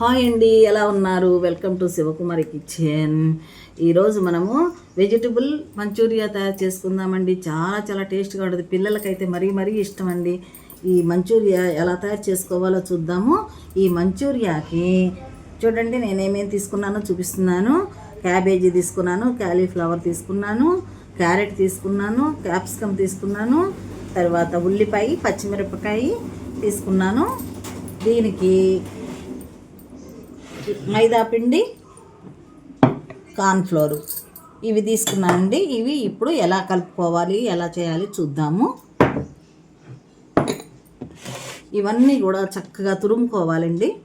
Hi అండి ఎలా ఉన్నారు? Welcome to Shivakumari kitchen. ఈరోజు మనము వెజిటబుల్ మంచూరియా తయారు చేసుకుందామండి. చాలా చాలా టేస్ట్గా ఉంటుంది. పిల్లలకైతే మరీ మరీ ఇష్టం అండి ఈ మంచూరియా ఎలా తయారు చేసుకోవాలో చూద్దాము. ఈ మంచూరియాకి చూడండి నేనేమేమి తీసుకున్నానో చూపిస్తున్నాను. క్యాబేజీ తీసుకున్నాను క్యాలీఫ్లవర్ తీసుకున్నాను క్యారెట్ తీసుకున్నాను క్యాప్సికమ్ తీసుకున్నాను తర్వాత ఉల్లిపాయ పచ్చిమిరపకాయ తీసుకున్నాను. దీనికి మైదా పిండి కార్న్ఫ్లోరు. ఇవి తీసుకున్నానండి. ఇవి ఇప్పుడు ఎలా కలుపుకోవాలి ఎలా చేయాలి చూద్దాము. ఇవన్నీ కూడా చక్కగా తురుముకోవాలండి.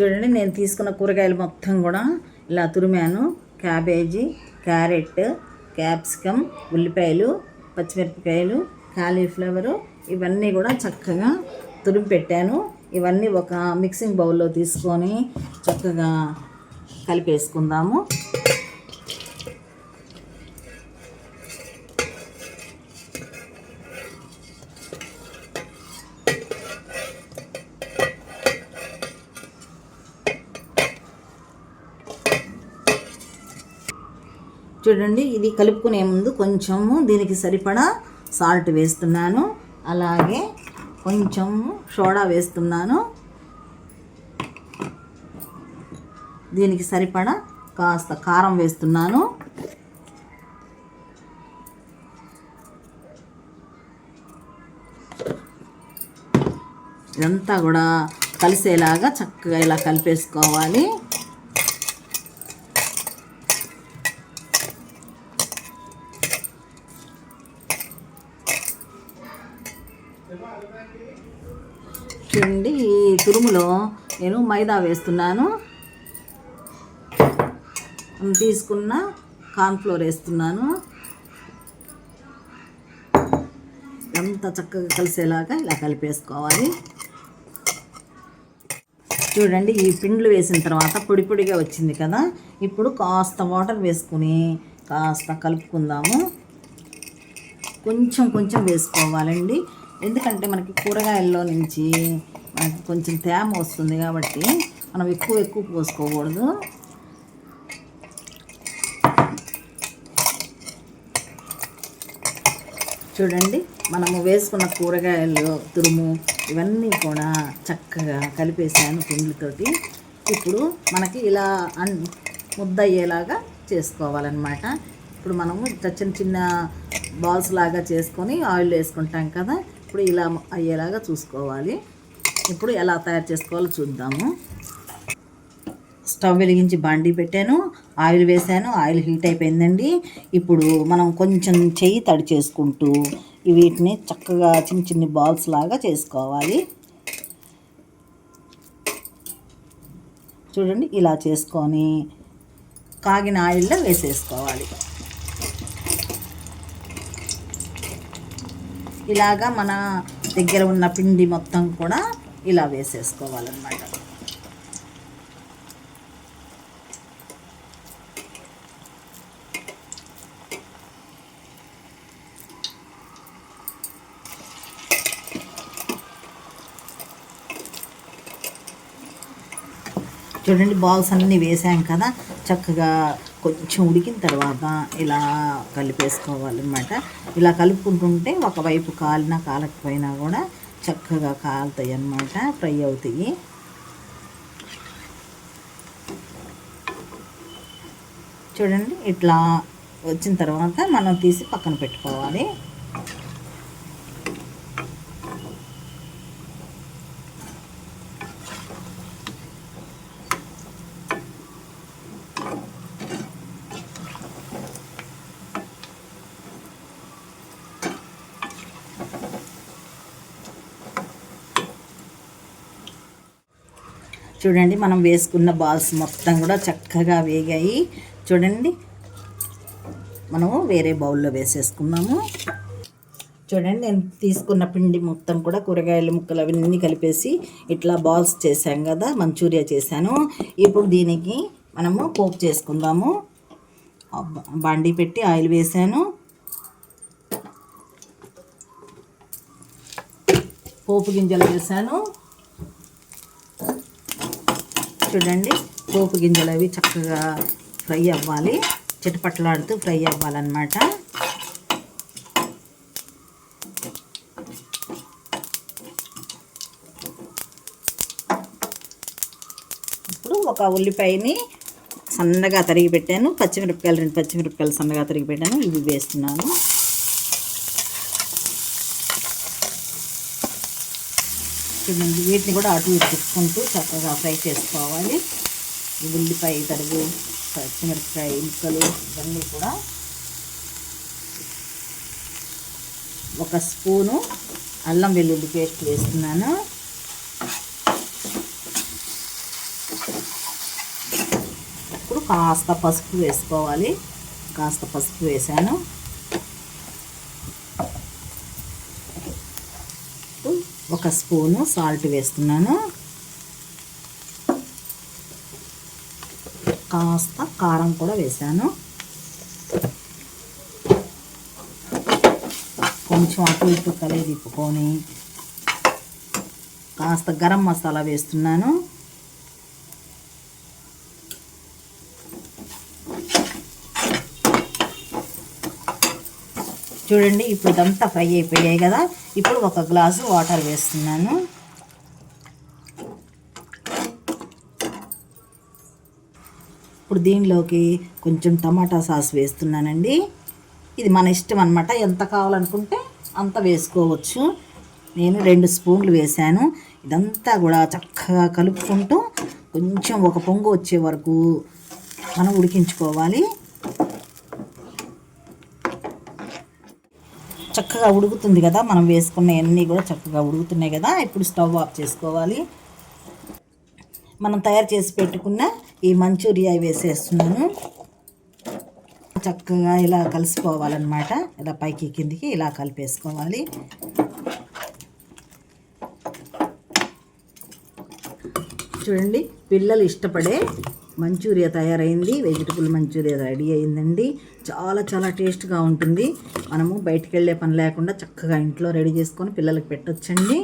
చూడండి నేను తీసుకున్న కూరగాయలు మొత్తం కూడా ఇలా తురిమాను. క్యాబేజీ క్యారెట్ క్యాప్సికమ్ ఉల్లిపాయలు పచ్చిమిరపకాయలు కాలీఫ్లవరు ఇవన్నీ కూడా చక్కగా తురిమి పెట్టాను. ఇవన్నీ ఒక మిక్సింగ్ బౌల్లో తీసుకొని చక్కగా కలిపేసుకుందాము. చూడండి ఇది కలుపుకునే ముందు కొంచెము దీనికి సరిపడా సాల్ట్ వేస్తున్నాను. అలాగే కొంచెం సోడా వేస్తున్నాను. దీనికి సరిపడా కాస్త కారం వేస్తున్నాను. ఇదంతా కూడా కలిసేలాగా చక్కగా ఇలా కలిపేసుకోవాలి. చూడండి ఈ తురుములో నేను మైదా వేస్తున్నాను. తీసుకున్న కార్న్ఫ్లోర్ వేస్తున్నాను. అంతా చక్కగా కలిసేలాగా ఇలా కలిపేసుకోవాలి. చూడండి ఈ పిండ్లు వేసిన తర్వాత పొడి పొడిగా వచ్చింది కదా. ఇప్పుడు కాస్త వాటర్ వేసుకుని కాస్త కలుపుకుందాము. కొంచెం కొంచెం వేసుకోవాలండి. ఎందుకంటే మనకి కూరగాయల్లో నుంచి మనకి కొంచెం తేమ వస్తుంది కాబట్టి మనం ఎక్కువ ఎక్కువ పోసుకోకూడదు. చూడండి మనము వేసుకున్న కూరగాయలు తురుము ఇవన్నీ కూడా చక్కగా కలిపేసాను పిండితోటి. ఇప్పుడు మనకి ఇలా అన్ ముద్ద అయ్యేలాగా చేసుకోవాలన్నమాట. ఇప్పుడు మనము చిన్న చిన్న బాల్స్ లాగా చేసుకొని ఆయిల్ వేసుకుంటాం కదా ఇప్పుడు ఇలా అయ్యేలాగా చూసుకోవాలి. ఇప్పుడు ఎలా తయారు చేసుకోవాలో చూద్దాము. స్టవ్ వెలిగించి బాండీ పెట్టాను. ఆయిల్ వేసాను. ఆయిల్ హీట్ అయిపోయిందండి. ఇప్పుడు మనం కొంచెం చెయ్యి తడి చేసుకుంటూ వీటిని చక్కగా చిన్న చిన్న బాల్స్ లాగా చేసుకోవాలి. చూడండి ఇలా చేసుకొని కాగిన ఆయిల్లో వేసేసుకోవాలి. ఇలాగా మన దగ్గర ఉన్న పిండి మొత్తం కూడా ఇలా వేసేసుకోవాలన్నమాట. చూడండి బాల్స్ అన్నీ వేసాం కదా చక్కగా కొంచెం ఉడికిన తర్వాత ఇలా కలిపేసుకోవాలన్నమాట. ఇలా కలుపుకుంటుంటే ఒకవైపు కాలినా కాలకపోయినా కూడా చక్కగా కాలుతాయి అన్నమాట ఫ్రై అవుతాయి. చూడండి ఇట్లా వచ్చిన తర్వాత మనం తీసి పక్కన పెట్టుకోవాలి. చూడండి మనం వేసుకున్న బాల్స్ మొత్తం కూడా చక్కగా వేగాయి. చూడండి మనము వేరే బౌల్లో వేసేసుకున్నాము. చూడండి నేను తీసుకున్న పిండి మొత్తం కూడా కూరగాయల ముక్కలు అవన్నీ కలిపేసి ఇట్లా బాల్స్ చేశాం కదా మంచూరియా చేశాను. ఇప్పుడు దీనికి మనము పోపు చేసుకుందాము. బండి పెట్టి ఆయిల్ వేసాను పోపు గింజలు వేసాను చూడండి. పోపు గింజలు అవి చక్కగా ఫ్రై అవ్వాలి. చిటపట్లాడుతూ ఫ్రై అవ్వాలన్నమాట. ఇప్పుడు ఒక ఉల్లిపాయని సన్నగా తరిగి పెట్టాను. పచ్చిమిరపకాయలు రెండు పచ్చిమిరపకాయలు సన్నగా తరిగి పెట్టాను. ఇవి వేస్తున్నాను. చూడండి వీటిని కూడా అటు ఇటు తిప్పుకుంటూ చక్కగా ఫ్రై చేసుకోవాలి. ఉల్లిపాయ తరుగు పచ్చిమిరపకాయ ముక్కలు ఇవన్నీ కూడా ఒక స్పూను అల్లం వెల్లుల్లి పేస్ట్ వేస్తున్నాను. ఇప్పుడు కాస్త పసుపు వేసుకోవాలి. కాస్త పసుపు వేసాను. ఒక స్పూను సాల్ట్ వేస్తున్నాను. కాస్త కారం కూడా వేసాను కొంచెం అటు ఇటు కలిగి తిప్పుకొని కాస్త గరం మసాలా వేస్తున్నాను. చూడండి ఇప్పుడు ఇదంతా ఫ్రై అయిపోయాయి కదా. ఇప్పుడు ఒక గ్లాసు వాటర్ వేస్తున్నాను. ఇప్పుడు దీనిలోకి కొంచెం టమాటా సాస్ వేస్తున్నానండి. ఇది మన ఇష్టం అనమాట ఎంత కావాలనుకుంటే అంత వేసుకోవచ్చు. నేను రెండు స్పూన్లు వేశాను. ఇదంతా కూడా చక్కగా కలుపుకుంటూ కొంచెం ఒక పొంగు వచ్చే వరకు మనం ఉడికించుకోవాలి. చక్కగా ఉడుకుతుంది కదా మనం వేసుకున్న అన్నీ కూడా చక్కగా ఉడుకుతున్నాయి కదా ఇప్పుడు స్టవ్ ఆఫ్ చేసుకోవాలి. మనం తయారు చేసి పెట్టుకున్న ఈ మంచూరియా వేసేస్తున్నాను. చక్కగా ఇలా కలిసిపోవాలన్నమాట. ఇలా పైకి కిందికి ఇలా కలిపేసుకోవాలి. చూడండి పిల్లలు ఇష్టపడే మంచూరియా తయారైంది. వెజిటబుల్ మంచూరియా రెడీ అయిందండి. చాలా చాలా టేస్ట్గా ఉంటుంది. మనము బయటికి వెళ్ళే పని లేకుండా చక్కగా ఇంట్లో రెడీ చేసుకొని పిల్లలకి పెట్టొచ్చండి.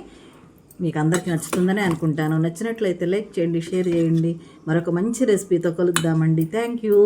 మీకు అందరికీ నచ్చుతుందని అనుకుంటాను. నచ్చినట్లయితే లైక్ చేయండి షేర్ చేయండి. మరొక మంచి రెసిపీతో కలుద్దామండి. Thank you.